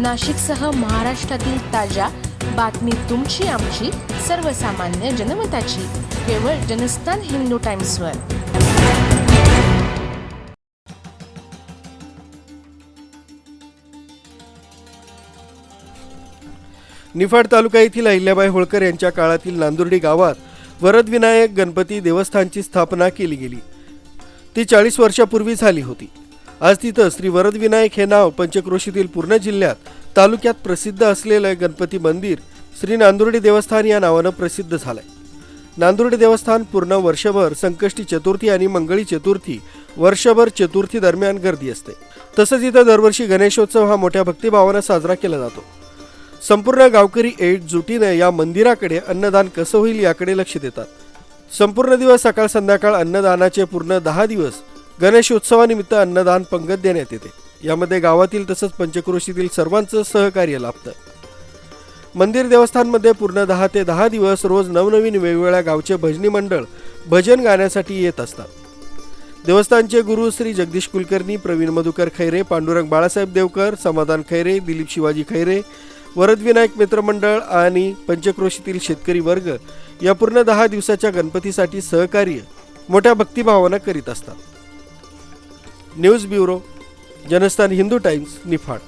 नाशिकसह महाराष्ट्रातील ताज्या बातमी तुमची आमची सर्वसामान्य जनमताची. केवळ जनस्थान हिंदू टाइम्सवर. निफाड तालुका येथील अहिल्याबाई होळकर यांच्या काळातील नांदुर्डी गावात वरदविनायक गणपती देवस्थानची स्थापना केली गेली. ती चाळीस वर्षापूर्वी झाली होती. आज तिथं श्री वरदविनायक हे नाव पंचक्रोशीतील पूर्ण जिल्ह्यात तालुक्यात प्रसिद्ध असलेलं गणपती मंदिर श्री नांदुर्डी देवस्थान या नावानं प्रसिद्ध झालंय. नांदुर्डी देवस्थान पूर्ण वर्षभर संकष्टी चतुर्थी आणि मंगळी चतुर्थी वर्षभर चतुर्थी दरम्यान गर्दी असते. तसंच इथं दरवर्षी गणेशोत्सव हा मोठ्या भक्तिभावानं साजरा केला जातो. संपूर्ण गावकरी एकजुटीने या मंदिराकडे अन्नदान कसं होईल याकडे लक्ष देतात. संपूर्ण दिवस सकाळ संध्याकाळ अन्नदानाचे पूर्ण दहा दिवस गणेश उत्सवानिमित्त अन्नदान पंगत देण्यात येते. यामध्ये गावातील तसंच पंचक्रोशीतील सर्वांचं सहकार्य लाभतं. मंदिर देवस्थानमध्ये पूर्ण दहा ते दहा दिवस रोज नवनवीन वेगवेगळ्या गावचे भजनी मंडळ भजन गाण्यासाठी येत असतात. देवस्थानचे गुरु श्री जगदीश कुलकर्णी प्रवीण मधुकर खैरे पांडुरंग बाळासाहेब देवकर समाधान खैरे दिलीप शिवाजी खैरे वरदविनायक मित्रमंडळ आणि पंचक्रोशीतील शेतकरी वर्ग या पूर्ण दहा दिवसाच्या गणपतीसाठी सहकार्य मोठ्या भक्तिभावानं करीत असतात. News bureau Janasthan Hindu Times Niphad.